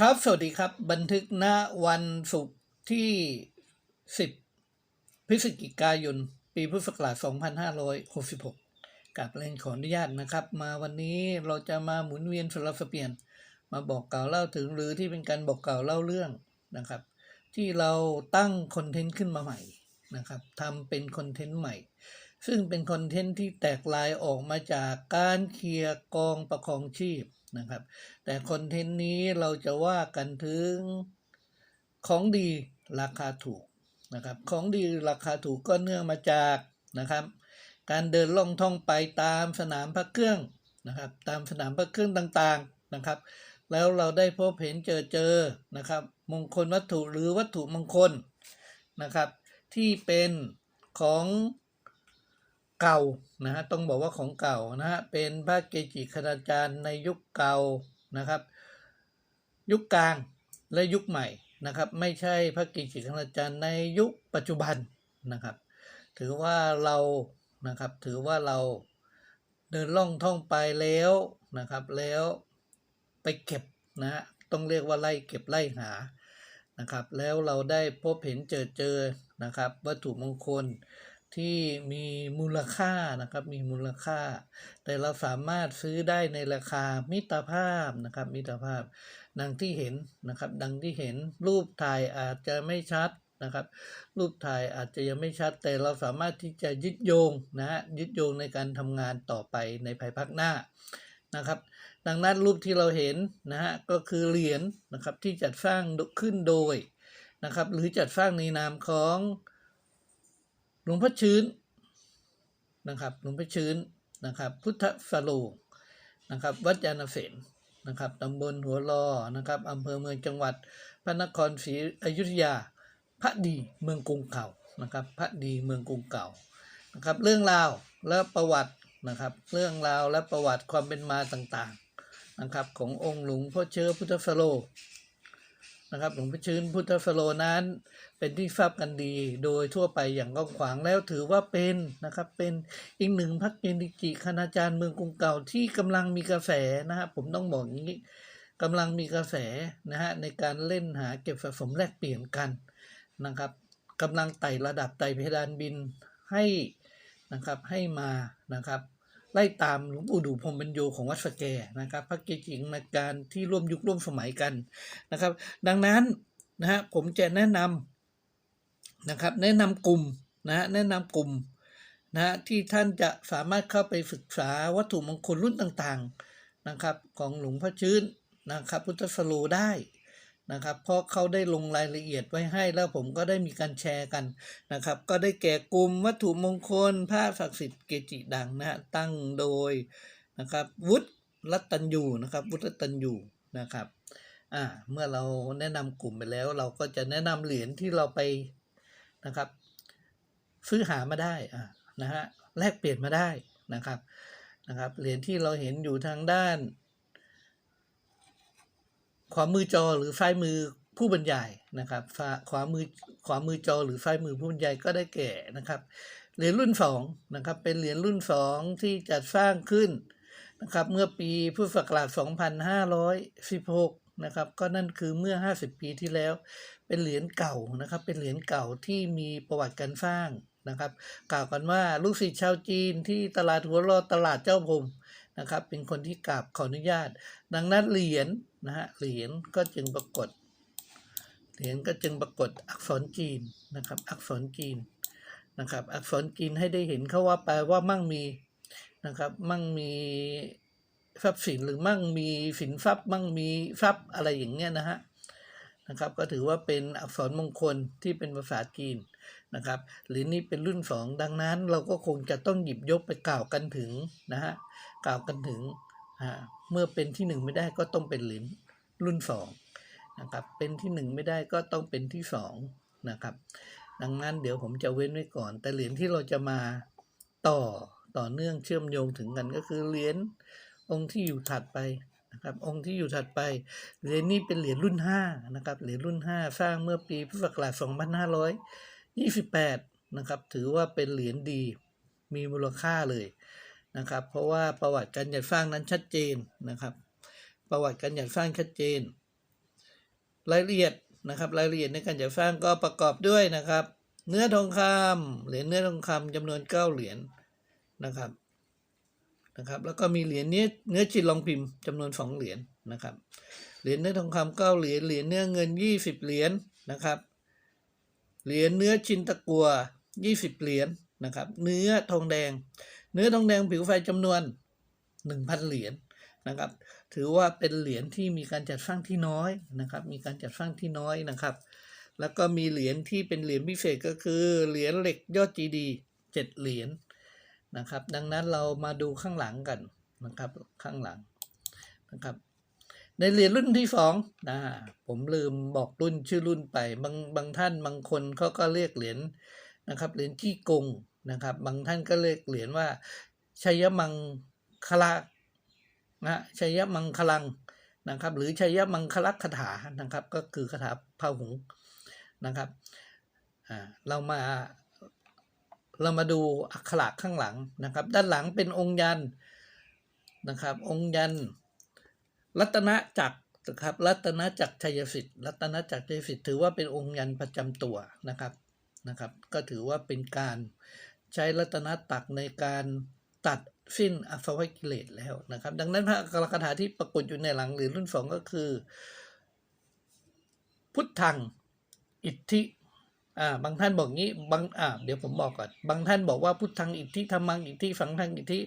ครับ สวัสดีครับ บันทึกณวันศุกร์ที่ 10 พฤศจิกายน ปีพุทธศักราช 2566กับเล่นขออนุญาตนะครับ มาวันนี้เราจะมาหมุนเวียนสลับสเปลี่ยน มาบอกกล่าวเล่าถึงหรือที่เป็นการบอกกล่าวเล่าเรื่องนะครับ ที่เราตั้งคอนเทนต์ขึ้นมาใหม่นะครับทำเป็นคอนเทนต์ใหม่ ซึ่งเป็นคอนเทนต์ที่แตกลายออกมาจากการเคลียร์กองประคองชีพ นะครับ แต่คอนเทนต์นี้เราจะว่ากันถึงของดีราคาถูกนะครับ ของดีราคาถูกก็เนื่องมาจากนะครับ การเดินล่องท่องไปตามสนามพระเครื่องนะครับ ตามสนามพระเครื่องต่างๆนะครับ แล้วเราได้พบเห็นเจอเจอนะครับ มงคลวัตถุหรือวัตถุมงคลนะครับ ที่เป็นของ เก่านะฮะต้องบอกว่าของเก่านะฮะเป็นพระเกจิคณาจารย์ในยุคเก่านะครับ ยุคกลางและยุคใหม่นะครับ ไม่ใช่พระเกจิคณาจารย์ในยุคปัจจุบันนะครับ ถือว่าเรานะครับถือว่าเราเดินล่องท่องไปแล้วนะครับ แล้วไปเก็บนะฮะต้องเรียกว่าไล่เก็บไล่หานะครับ แล้วเราได้พบเห็นเจอเจอนะครับ วัตถุมงคล ที่มีมูลค่านะครับ มีมูลค่า แต่เราสามารถซื้อได้ในราคามิตรภาพนะครับ มิตรภาพ ดังที่เห็นนะครับ ดังที่เห็นรูปถ่ายอาจจะไม่ชัดนะครับ รูปถ่ายอาจจะยังไม่ชัด แต่เราสามารถที่จะยึดโยงนะฮะยึดโยงในการทำงานต่อไปในภายภาคหน้านะครับ ดังนั้นรูปที่เราเห็นนะฮะก็คือเหรียญนะครับที่จัดสร้างขึ้นโดยนะครับ หรือจัดสร้างในนามของ หลวงพ่อชื้นนะครับ หลวงพ่อชื้นนะครับ พุทธสโลนะครับ วัดยานเสนนะครับตำบลหัวลอนะครับอำเภอเมืองจังหวัด พระนครศรีอยุธยา พระดีเมืองกรุงเก่านะครับ พระดีเมืองกรุงเก่านะครับ เรื่องราวและประวัตินะครับ เรื่องราวและประวัติความเป็นมาต่างๆนะครับ ขององค์หลวงพ่อเชื้อพุทธสโล นะครับหลวงพ่อชื้นพุทธสโลนั้น เป็นที่ทราบกันดีโดยทั่วไปอย่างกว้างขวางแล้วถือว่าเป็นนะครับเป็นอีกหนึ่งพระเกจิจิคณาจารย์เมืองกรุงเก่าที่กำลังมีกระแสนะฮะผมต้องบอกอย่างนี้กำลังมีกระแสนะฮะในการเล่นหาเก็บสะสมแลกเปลี่ยนกันนะครับกำลังไต่ระดับไต่เพดานบินให้นะครับให้มานะครับ ไล่ตามหลวงปู่ดูพรมบรรโยของวัดสแกนะครับ พระเกจิในการที่ร่วมยุคร่วมสมัยกันนะครับ ดังนั้นนะฮะผมจะแนะนำนะครับ แนะนำกลุ่มนะฮะแนะนำกลุ่มนะฮะที่ท่านจะสามารถเข้าไปศึกษาวัตถุมงคลรุ่นต่างๆนะครับ ของหลวงพ่อชื้นนะครับ พุทธสโลได้ นะครับเพราะเขาได้ลงรายละเอียดไว้ให้แล้วผมก็ได้มีการแชร์กันนะครับ ก็ได้แก่กลุ่มวัตถุมงคลผ้าศักดิ์สิทธิ์เกจิดังนะฮะตั้งโดยนะครับวุฒิรัตัญยูนะครับวุฒิรัตัญยูนะครับอ่าเมื่อเราแนะนำกลุ่มไปแล้ว เราก็จะแนะนำเหรียญที่เราไปนะครับ ซื้อหามาได้อ่านะฮะแลกเปลี่ยนมาได้นะครับนะครับเหรียญที่เราเห็นอยู่ทางด้าน ขวามือจอหรือซ้ายมือผู้บรรยายนะครับขวามือขวามือจอหรือซ้ายมือผู้บรรยายก็ได้แก่นะครับเหรียญรุ่นสองนะครับเป็นเหรียญรุ่นสองที่จัดสร้างขึ้นนะครับเมื่อปีพุทธศักราช 2516 นะครับก็นั่นคือเมื่อ 50 ปีที่แล้ว เป็นเหรียญเก่านะครับเป็นเหรียญเก่าที่มีประวัติการสร้างนะครับกล่าวกันว่าลูกศิษย์ชาวจีนที่ตลาดหัวรอตลาดเจ้าพรมนะครับเป็นคนที่กราบขออนุญาต ดังนั้นเหรียญ นะฮะเหรียญก็จึงปรากฏ เหรียญก็จึงปรากฏอักษรจีนนะครับ อักษรจีนนะครับ อักษรจีนให้ได้เห็นเขาว่าแปลว่ามั่งมีนะครับ มั่งมีทรัพย์สินหรือมั่งมีสินทรัพย์ มั่งมีทรัพย์อะไรอย่างเงี้ยนะฮะนะครับ ก็ถือว่าเป็นอักษรมงคลที่เป็นภาษาจีนนะครับ หรือนี่เป็นรุ่นสองดังนั้นเราก็คงจะต้องหยิบยกไปกล่าวกันถึงนะฮะกล่าวกันถึงเมื่อเป็นที่หนึ่งไม่ได้ก็ต้องเป็นเหรียญ รุ่นสองนะครับเป็นที่หนึ่งไม่ได้ก็ต้องเป็นที่สองนะครับดังนั้นเดี๋ยวผมจะเว้นไว้ก่อน แต่เหรียญที่เราจะมาต่อต่อเนื่องเชื่อมโยงถึงกันก็คือเหรียญองค์ที่อยู่ถัดไปนะครับองค์ที่อยู่ถัดไปเหรียญนี้เป็นเหรียญรุ่นห้านะครับเหรียญรุ่นห้าสร้างเมื่อปีพุทธศักราช2528นะครับถือว่าเป็นเหรียญดีมีมูลค่าเลยนะครับเพราะว่าประวัติการจัดสร้างนั้นชัดเจนนะครับ ประวัติการจัดสร้างชัดเจน รายละเอียดนะครับ รายละเอียดในการจัดสร้างก็ประกอบด้วยนะครับ เนื้อทองคำเหรียญเนื้อทองคำจำนวนเก้าเหรียญนะครับนะครับ แล้วก็มีเหรียญเนื้อเนื้อจินรองพิมพ์จำนวนสองเหรียญนะครับ เหรียญเนื้อทองคำเก้าเหรียญเหรียญเนื้อเงินยี่สิบเหรียญนะครับเหรียญเนื้อชินตะกัวยี่สิบเหรียญนะครับ เนื้อทองแดง เนื้อทองแดงผิวไฟจำนวนหนึ่งพันเหรียญนะครับ ถือว่าเป็นเหรียญที่มีการจัดสร้างที่น้อยนะครับ มีการจัดสร้างที่น้อยนะครับ แล้วก็มีเหรียญที่เป็นเหรียญพิเศษก็คือเหรียญเหล็กยอดจีดีเจ็ดเหรียญนะครับ ดังนั้นเรามาดูข้างหลังกันนะครับ ข้างหลังนะครับ ในเหรียญรุ่นที่สองนะผมลืมบอกรุ่นชื่อรุ่นไป บางบางท่านบางคนเขาก็เรียกเหรียญนะครับ เหรียญจี้กงนะครับ บางท่านก็เรียกเหรียญว่าชัยมังคลา นะชัยมังคลังนะครับ หรือชัยมังคลักคาถานะครับ ก็คือคาถาพาหุงนะครับเรามาเรามาดูอักขระข้างหลังนะครับ ด้านหลังเป็นองค์ยันนะครับ องค์ยัน รัตนจักรนะครับ รัตนจักรชัยสิทธิ์ รัตนจักรชัยสิทธิ์ถือว่าเป็นองค์ยันประจำตัวนะครับนะครับ ก็ถือว่าเป็นการใช้รัตนตักในการตัด สิ้นอสวกิเลสแล้วนะครับ ดังนั้นพระกระคาถาที่ปรากฏอยู่ในหลังหรียญรุ่นสองก็คือ พุทธัง อิทธิอ่าบางท่านบอกงี้บางอ่าเดี๋ยวผมบอกก่อนบางท่านบอกว่าพุทธังอิทธิธรรมังอิทธิฝังทังอิทธิ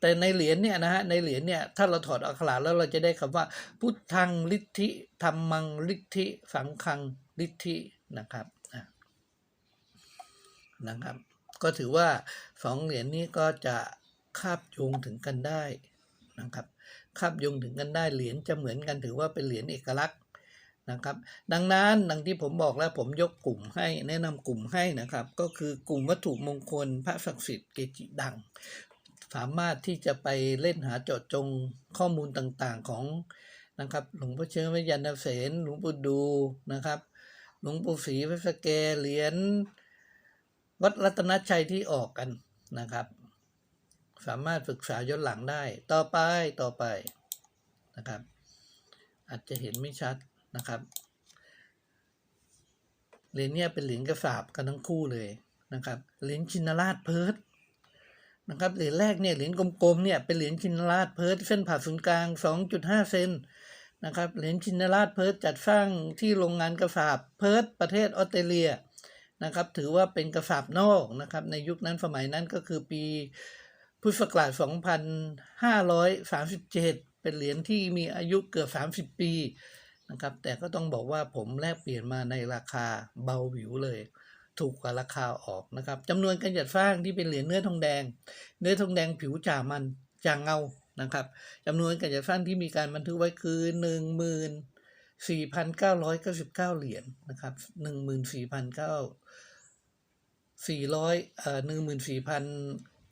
แต่ในเหรียญเนี่ยนะฮะในเหรียญเนี่ยถ้าเราถอดอักขระแล้วเราจะได้คำว่า พุทธังลิทธิธรรมังลิทธิสังคังลิทธินะครับนะครับ ก็ถือว่าสองเหรียญนี้ก็จะ คาบโยงถึงกันได้นะครับคาบโยงถึงกันได้เหรียญจะเหมือนกันถือว่าเป็นเหรียญเอกลักษณ์นะครับ ดังนั้นดังที่ผมบอกแล้วผมยกกลุ่มให้แนะนำกลุ่มให้นะครับ ก็คือกลุ่มวัตถุมงคลพระศักดิ์สิทธิ์เกจิดัง สามารถที่จะไปเล่นหาเจาะจงข้อมูลต่างๆของนะครับหลวงพ่อเชื้อวิญญาณเสนหลวงปู่ดูนะครับ หลวงปู่ศรีพระสแกเหรียญวัดรัตนชัยที่ออกกันนะครับ สามารถศึกษาย้อนหลังได้ ต่อไปต่อไปนะครับ อาจจะเห็นไม่ชัดนะครับเหรียญเนี่ยเป็นเหรียญกระสาบกันทั้งคู่เลยนะครับเหรียญชินราชเพิร์ดนะครับเหรียญแรกเนี่ยเหรียญกลมๆเนี่ยเป็นเหรียญชินราชเพิร์ดเส้นผ่าศูนย์กลาง 2.5 เซนนะครับเหรียญชินราชเพิร์ดจัดสร้างที่โรงงานกระสาบเพิร์ดประเทศออสเตรเลียนะครับถือว่าเป็นกระสาบนอกนะครับในยุคนั้นสมัยนั้นก็คือปี พุทธศักราช 2537 เป็นเหรียญที่มีอายุเกือบ 30 ปีนะครับ แต่ก็ต้องบอกว่าผมแลกเปลี่ยนมาในราคาเบาหวิวเลย ถูกกว่าราคาออกนะครับจำนวนการจัดสร้างที่เป็นเหรียญเนื้อทองแดง เนื้อทองแดงผิวจ่ามันจางเงานะครับจำนวนการจัดสร้างที่มีการบันทึกไว้คือหนึ่งหมื่นสี่พันเก้าร้อยเก้าสิบเก้าเหรียญนะครับหนึ่งหมื่นสี่พันเก้าสี่ร้อยเอ่อ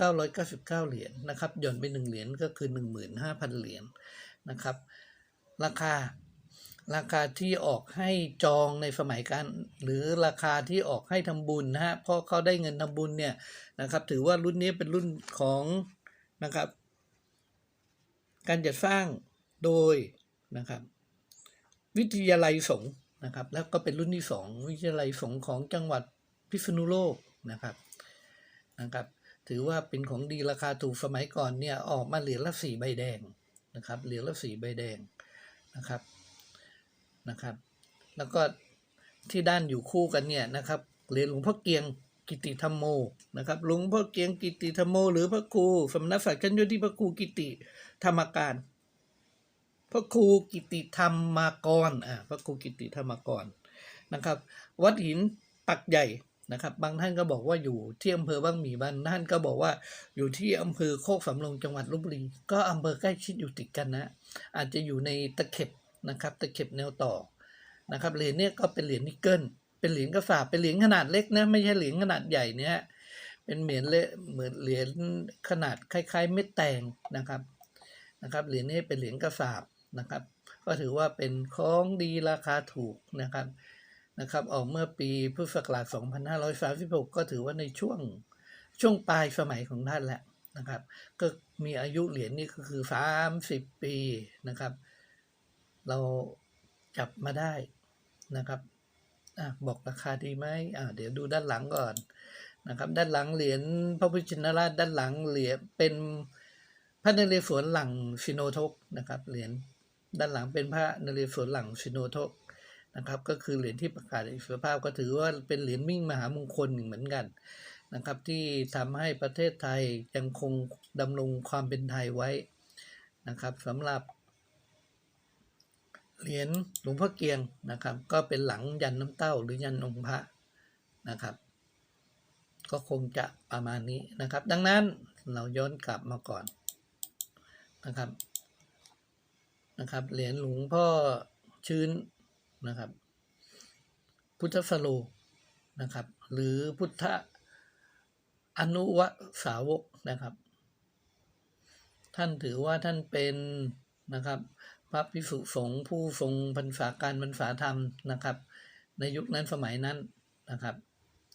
หนึ่งหมื่นสี่พันเก้าร้อยเก้าสิบเก้าเหรียญนะครับ หย่อนไปหนึ่งเหรียญก็คือหนึ่งหมื่นห้าพันเหรียญนะครับ ราคา ราคาที่ออกให้จองในสมัยการ หรือราคาที่ออกให้ทำบุญนะฮะ เพราะเขาได้เงินทำบุญเนี่ยนะครับ ถือว่ารุ่นนี้เป็นรุ่นของนะครับ การจัดสร้างโดยนะครับ วิทยาลัยสงฆ์นะครับ แล้วก็เป็นรุ่นที่สองวิทยาลัยสงฆ์ของจังหวัดพิษณุโลกนะครับนะครับ ถือว่าเป็นของดีราคาถูกสมัยก่อนเนี่ยออกมาเหรียญละสี่ใบแดงนะครับเหรียญละสี่ใบแดงนะครับนะครับ แล้วก็ที่ด้านอยู่คู่กันเนี่ยนะครับเหรียญหลวงพ่อเกียงกิติธรรมโมนะครับหลวงพ่อเกียงกิติธรรมโม หรือพระครูสำนักศักดิ์ชั้นยศที่พระครูกิติธรรมการพระครูกิติธรรมากรอ่าพระครูกิติธรรมากรนะครับ วัดหินปักใหญ่ นะครับ บางท่านก็บอกว่าอยู่ที่อำเภอบ้างหมีบ้างท่านก็บอกว่าอยู่ที่อำเภอโคกสำโรงจังหวัดลบบุรีก็อำเภอใกล้ชิดอยู่ติดกันนะ อาจจะอยู่ในตะเข็บนะครับตะเข็บแนวต่อนะครับเหรียญเนี่ยก็เป็นเหรียญนิกเกิลเป็นเหรียญกระสาบเป็นเหรียญขนาดเล็กนะไม่ใช่เหรียญขนาดใหญ่เนี่ยเป็นเหรียญเละเหมือนเหรียญขนาดคล้าย ๆ เม็ดแตงนะครับนะครับเหรียญนี้เป็นเหรียญกระสาบนะครับ ก็ถือว่าเป็นของดีราคาถูกนะครับ นะครับออกเมื่อปีพุทธศักราช 2536 ก็ถือว่าในช่วงช่วงปลายสมัยของท่านแหละนะครับ ก็มีอายุเหรียญนี่ก็คือ 30 ปีนะครับ เราจับมาได้นะครับอะบอกราคาดีไหมอ่าเดี๋ยวดูด้านหลังก่อนนะครับ ด้านหลังเหรียญพระพุทธชินราชด้านหลังเหรียญเป็นพระนเรศวรหลังชิโนทกนะครับเหรียญด้านหลังเป็นพระนเรศวรหลังชิโนทก นะครับ ก็คือเหรียญที่ประกาศอิสรภาพก็ถือว่าเป็นเหรียญมิ่งมหามงคลหนึ่งเหมือนกันนะครับ ที่ทำให้ประเทศไทยยังคงดำรงความเป็นไทยไว้นะครับสำหรับเหรียญหลวงพ่อเกียงนะครับ ก็เป็นหลังยันน้ำเต้า หรือยันองค์พระนะครับ ก็คงจะประมาณนี้นะครับ ดังนั้นเราย้อนกลับมาก่อนนะครับนะครับเหรียญหลวงพ่อชื้น นะครับ พุทธสโลนะครับ หรือพุทธอนุวสาวกนะครับ ท่านถือว่าท่านเป็นนะครับ พระภิกษุสงฆ์ผู้ทรงพรรษาการพรรษาธรรมนะครับ ในยุคนั้นสมัยนั้นนะครับ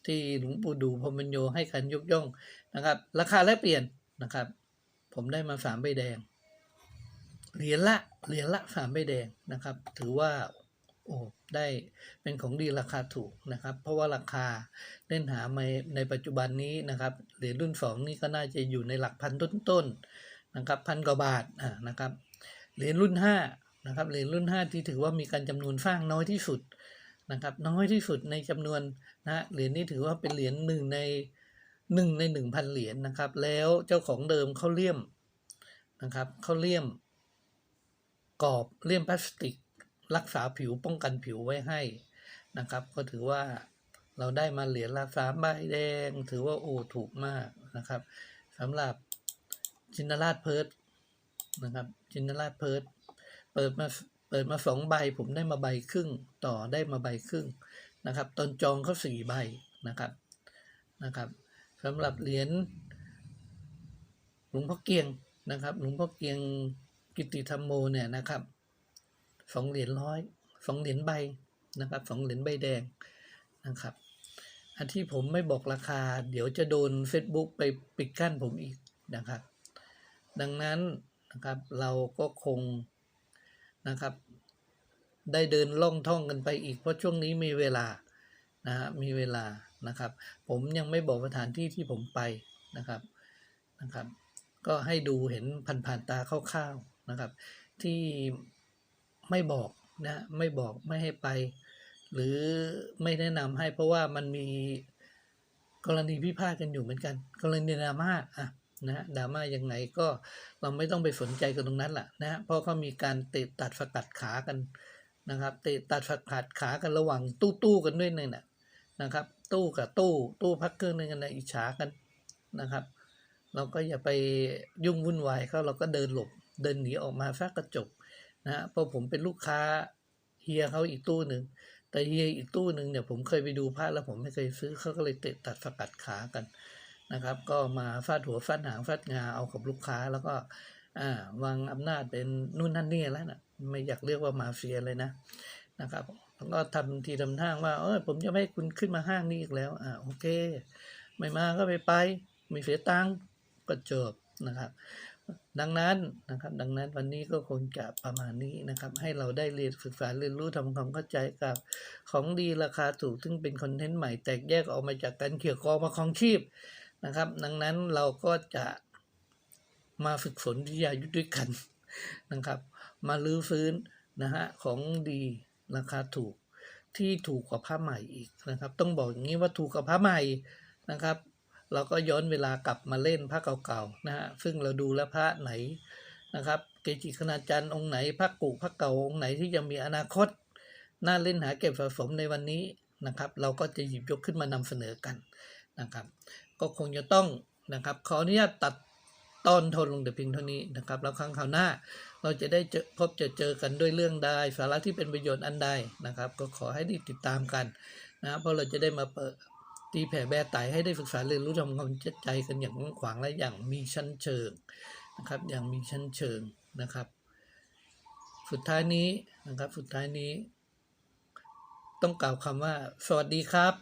ที่หลวงปู่ดูพรหมญโยให้การยกย่องนะครับ ราคาแลกเปลี่ยนนะครับ ผมได้มาสามใบแดงเหรียญละเหรียญละสามใบแดงนะครับ ถือว่า โอ้ได้เป็นของดีราคาถูกนะครับ เพราะว่าราคาเล่นหาในในปัจจุบันนี้นะครับเหรียญรุ่นสองนี่ก็น่าจะอยู่ในหลักพันต้นๆนะครับพันกว่าบาทอ่านะครับเหรียญรุ่นห้านะครับเหรียญรุ่นห้าที่ถือว่ามีการจำนวนสร้างน้อยที่สุดนะครับน้อยที่สุดในจำนวนนะเหรียญนี้ถือว่าเป็นเหรียญหนึ่งในหนึ่งในหนึ่งพันเหรียญนะครับ แล้วเจ้าของเดิมเขาเลี่ยมนะครับเขาเลี่ยมกรอบเลี่ยมพลาสติก รักษาผิวป้องกันผิวไว้ให้นะครับ ก็ถือว่าเราได้มาเหรียญละสามใบแดง ถือว่าโอ้ถูกมากนะครับสำหรับจินตราชเพิร์ดนะครับจินตราชเพิร์ดเปิดมาเปิดมาสองใบผมได้มาใบครึ่ง ต่อได้มาใบครึ่งนะครับตอนจองเขาสี่ใบนะครับนะครับสำหรับเหรียญหลวงพ่อเกียงนะครับหลวงพ่อเกียงกิติธรรมโมเนี่ยนะครับ สองเหรียญร้อยสองเหรียญใบนะครับสองเหรียญใบแดงนะครับ อันที่ผมไม่บอกราคา เดี๋ยวจะโดน Facebook ไปปิดกั้นผมอีกนะครับ ดังนั้นนะครับเราก็คงนะครับ ได้เดินล่องท่องกันไปอีก เพราะช่วงนี้มีเวลานะฮะมีเวลานะครับ ผมยังไม่บอกสถานที่ที่ผมไปนะครับนะครับ ก็ให้ดูเห็นผ่านๆตาคร่าวๆนะครับ ที่ ไม่บอกนะไม่บอกไม่ให้ไป หรือไม่แนะนำให้เพราะว่ามันมีกรณีพิพาทกันอยู่เหมือนกัน กรณีดราม่าอะนะดราม่ายังไงก็เราไม่ต้องไปสนใจกันตรงนั้นแหละนะเพราะเขามีการเตะตัดสกัดขากันนะครับเตะตัดสกัดขากันระหว่างตู้ตู้กันด้วยเนี่ยนะครับ ตู้กับตู้ตู้พักเครื่องนึงกันนะอิจฉากันนะครับ เราก็อย่าไปยุ่งวุ่นวายเขาเราก็เดินหลบเดินหนีออกมาซักกระจก นะฮะเพราะผมเป็นลูกค้าเฮียเขาอีกตู้หนึ่งแต่เฮียอีกตู้หนึ่งเนี่ยผมเคยไปดูพระแล้วผมไม่เคยซื้อเขาก็เลยเตะตัดสกัดขากันนะครับ ก็มาฟาดหัวฟาดหางฟาดงาเอากับลูกค้าแล้วก็อ่าวางอำนาจเป็นนู่นนั่นนี่แล้วนะไม่อยากเรียกว่ามาเฟียเลยนะนะครับแล้วก็ทำทีทำทางว่าเออผมจะไม่ให้คุณขึ้นมาห้างนี้อีกแล้วอ่าโอเค ไม่มาก็ไปไป ไม่เสียตังค์ก็จบนะครับ ดังนั้นนะครับ ดังนั้นวันนี้ก็คงจะประมาณนี้นะครับ ให้เราได้เรียนศึกษาเรียนรู้ทำความเข้าใจกับของดีราคาถูกซึ่งเป็นคอนเทนต์ใหม่แตกแยกออกมาจากการเกี่ยกองมาของชีพนะครับ ดังนั้นเราก็จะมาฝึกฝนวิทยายุทธด้วยกันนะครับ มาลื้อฟื้นนะฮะของดีราคาถูกที่ถูกกว่าผ้าใหม่อีกนะครับ ต้องบอกอย่างนี้ว่าถูกกว่าผ้าใหม่นะครับ เราก็ย้อนเวลากลับมาเล่นผ้าเก่าๆนะฮะซึ่งเราดูแล้วพระไหนนะครับ เกจิคณาจารย์องค์ไหนพระกุพระเก่าองค์ไหนที่ยังมีอนาคตน่าเล่นหาเก็บสะสมในวันนี้นะครับ เราก็จะหยิบยกขึ้นมานำเสนอกันนะครับ ก็คงจะต้องนะครับขออนุญาตตัดตอนทนลงแต่เพียงเท่านี้นะครับแล้วครั้งคราวหน้า เราจะได้เจอพบจะเจอกันด้วยเรื่องใดสาระที่เป็นประโยชน์อันใดนะครับ ก็ขอให้ติดตามกันนะเพราะเราจะได้มาเปิด ตีแผ่แบร์ไตให้ได้ศึกษาเรียนรู้ทำความเข้าใจกันอย่างกว้างขวางและอย่างมีชั้นเชิงนะครับ อย่างมีชั้นเชิงนะครับ สุดท้ายนี้นะครับ สุดท้ายนี้ ต้องกล่าวคำว่า สวัสดีครับ